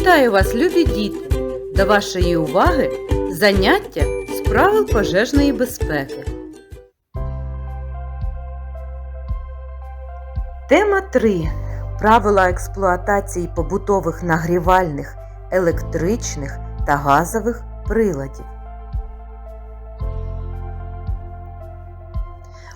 Вітаю вас, любі діти! До вашої уваги заняття з правил пожежної безпеки. Тема 3. Правила експлуатації побутових нагрівальних, електричних та газових приладів.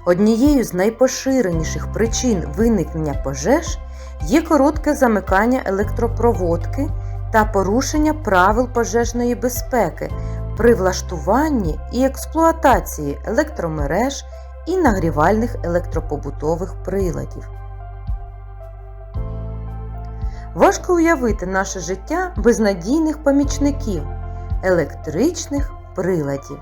Однією з найпоширеніших причин виникнення пожеж є коротке замикання електропроводки та порушення правил пожежної безпеки при влаштуванні і експлуатації електромереж і нагрівальних електропобутових приладів. Важко уявити наше життя без надійних помічників електричних приладів.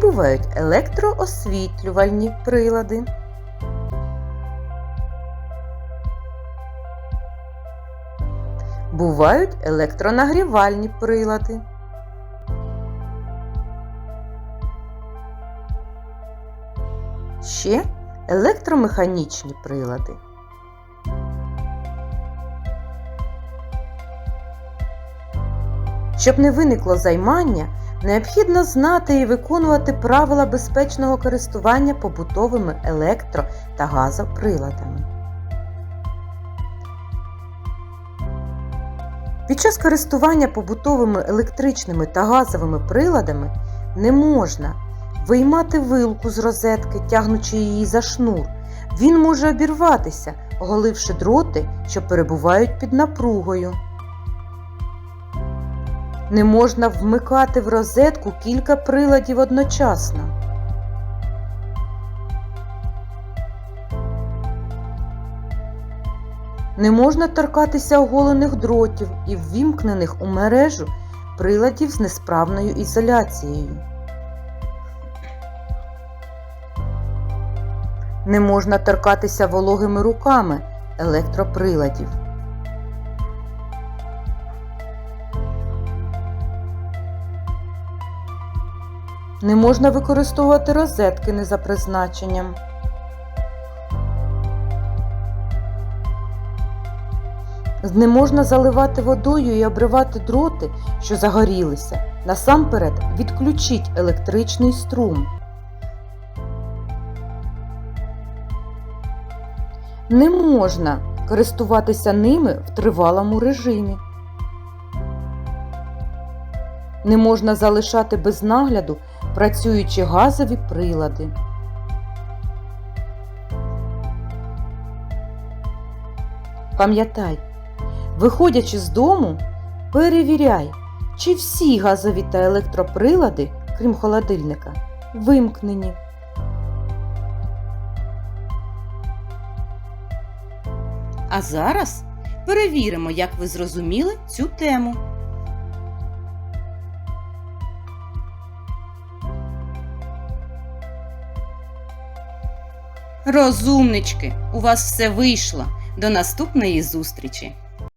Бувають електроосвітлювальні прилади. Бувають електронагрівальні прилади. Ще електромеханічні прилади. Щоб не виникло займання, необхідно знати і виконувати правила безпечного користування побутовими електро та газоприладами. Під час користування побутовими електричними та газовими приладами не можна виймати вилку з розетки, тягнучи її за шнур. Він може обірватися, оголивши дроти, що перебувають під напругою. Не можна вмикати в розетку кілька приладів одночасно. Не можна торкатися оголених дротів і ввімкнених у мережу приладів з несправною ізоляцією. Не можна торкатися вологими руками електроприладів. Не можна використовувати розетки не за призначенням. Не можна заливати водою і обривати дроти, що загорілися. Насамперед відключіть електричний струм. Не можна користуватися ними в тривалому режимі. Не можна залишати без нагляду працюючі газові прилади. Пам'ятай, виходячи з дому, перевіряй, чи всі газові та електроприлади, крім холодильника, вимкнені. А зараз перевіримо, як ви зрозуміли цю тему. Розумнички, у вас все вийшло. До наступної зустрічі!